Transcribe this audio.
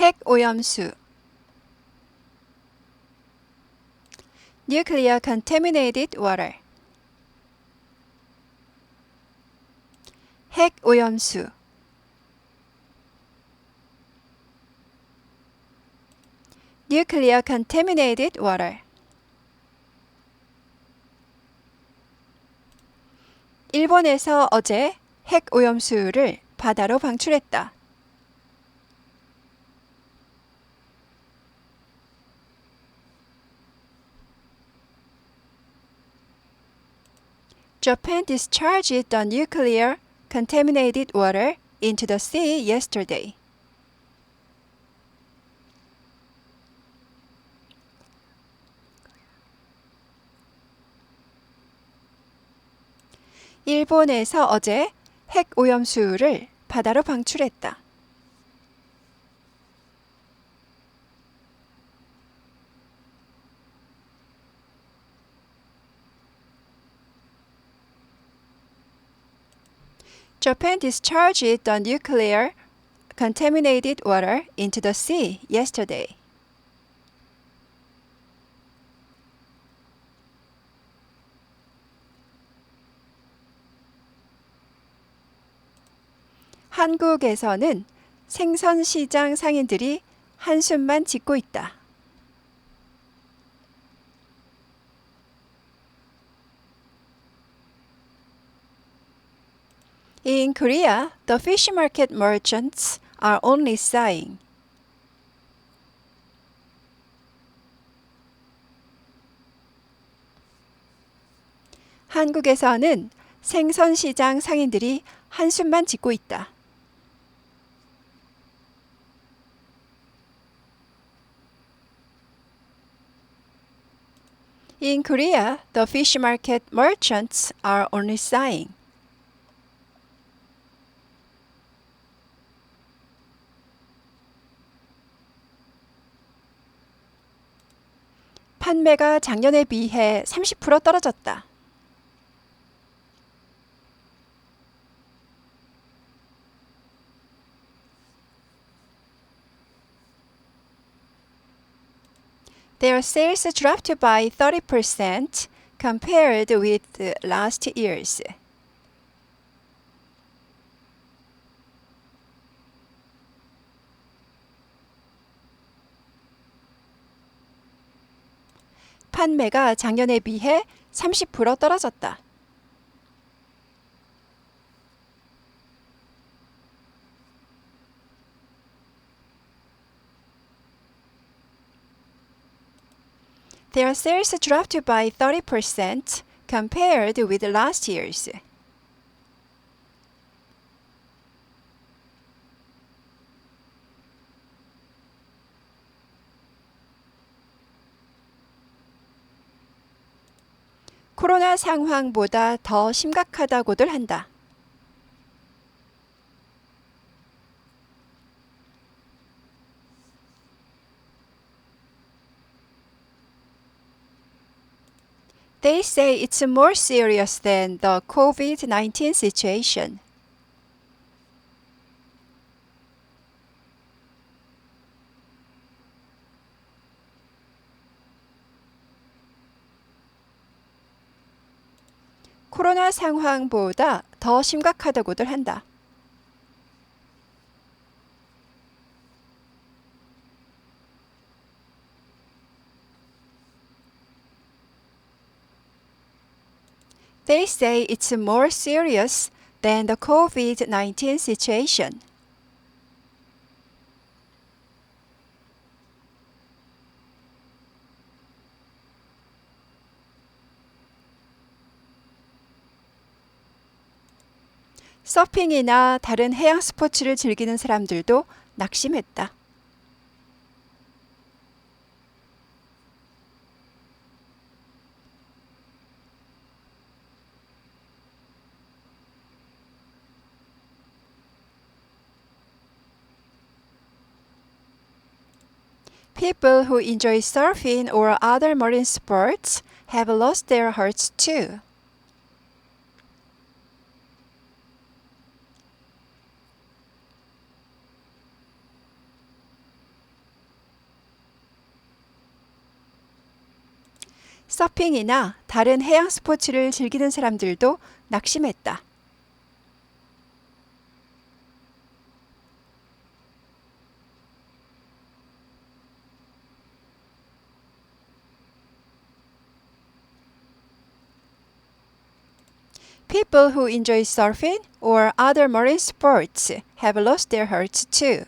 핵 오염수 nuclear contaminated water 핵 오염수 nuclear contaminated water 일본에서 어제 핵 오염수를 바다로 방출했다. Japan discharged the nuclear contaminated water into the sea yesterday. 일본에서 어제 핵 오염수를 바다로 방출했다. Japan discharged the nuclear contaminated water into the sea yesterday. 한국에서는 생선 시장 상인들이 한숨만 짓고 있다. In Korea, the fish market merchants are only sighing. 한국에서는 생선 시장 상인들이 한숨만 짓고 있다. In Korea, the fish market merchants are only sighing. 판매가 작년에 비해 30% 떨어졌다. Their sales dropped by 30% compared with last year's. 판매가 작년에 비해 30% 떨어졌다. Their sales dropped by 30% compared with last year's. 코로나 상황보다 더 심각하다고들 한다. They say it's more serious than the COVID 19 situation. 코로나 상황보다 더 심각하다고들 한다. They say it's more serious than the COVID 19 situation. 서핑이나 다른 해양 스포츠를 즐기는 사람들도 낙심했다. People who enjoy surfing or other marine sports have lost their hearts too. 서핑이나 다른 해양 스포츠를 즐기는 사람들도 낙심했다. People who enjoy surfing or other marine sports have lost their hearts too.